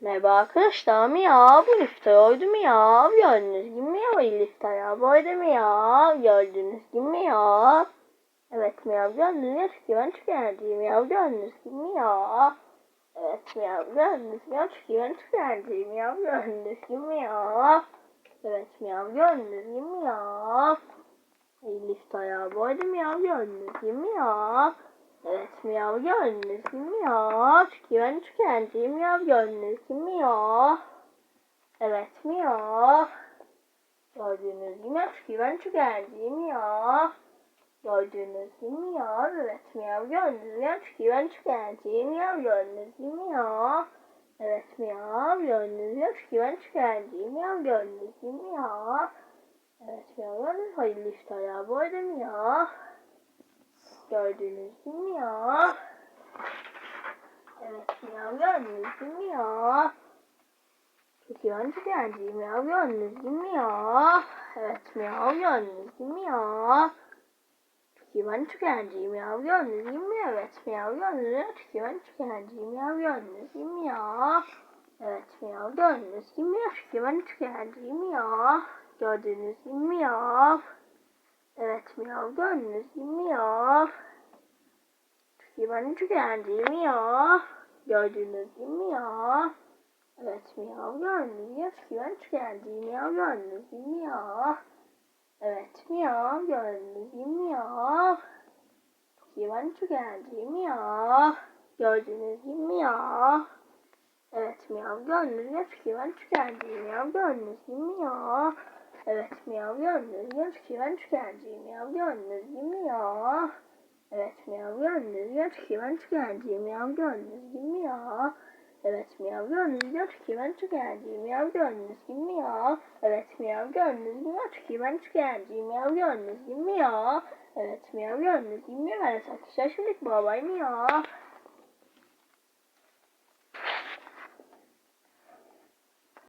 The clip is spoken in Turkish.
Merhaba arkadaşlar miyav lifte miyav gördüğünüz gibi miyav lifte ya böyle miyav gördüğünüz gibi miyav Evet miyav gördüğünüz gibi ben eğlenceli miyav gördüğünüz gibi miyav Evet miyav gördüğünüz gibi ben eğlenceli miyav gördüğünüz gibi miyav Evet miyav gördüğünüz gibi miyav Lifte ya böyle miyav gördüğünüz gibi miyav Evet miyav gördünüz miyav. Çünkü ben tükendim miyav gördünüz miyav. Evet miyav. Gördüğünüz gibi. Çünkü ben tükendim miyav. Gördüğünüz gibi miyav. Evet miyav gördünüz miyav. Çünkü ben tükendim miyav gördüğünüz gibi miyav. Evet miyav gördüğünüz gibi miyav. Çünkü ben tükendim miyav gördüğünüz gibi miyav. Evet miyav gördünüz. Hayırlı iftar ya bu arada miyav. Gördüğünüz gibi miyav. Evet miyav gördünüz gibi miyav. Çok yancı geldi miyav gördünüz gibi miyav. Evet miyav gördünüz gibi miyav. Çok yancı geldi miyav gördünüz gibi miyav. Evet miyav gördünüz Çok yancı geldi miyav gördünüz gibi miyav. Evet miyav gördünüz gibi miyav. Çok yancı geldi miyav. Gördüğünüz gibi miyav. Evet miyav gördünüz gibi miyav. Çünkü ben çok eğlenceliyim ya. Gördüğünüz gibi miyav. Evet miyav gördünüz gibi çünkü ben çok eğlenceliyim ya. Gördüğünüz gibi miyav. Evet miyav gördüğünüz gibi miyav. Çünkü ben çok eğlenceliyim ya. Gördüğünüz gibi miyav. Evet miyav gördüğünüz gibi çünkü ben çok eğlenceliyim ya. Gördüğünüz gibi miyav. Evet miyav gördünüz mü? Çünkü ben tükenciyim miyav gördünüz gibi miyav. Evet miyav gördünüz mü? Çünkü ben tükenciyim miyav gördünüz gibi miyav. Evet miyav gördünüz mü? Çünkü ben tükenciyim miyav gördünüz gibi miyav. Evet miyav gördünüz mü? Çünkü ben tükenciyim miyav gördünüz gibi miyav. Evet miyav gördünüz gibi miyav. Evet arkadaşlar şimdilik bay bay miyav.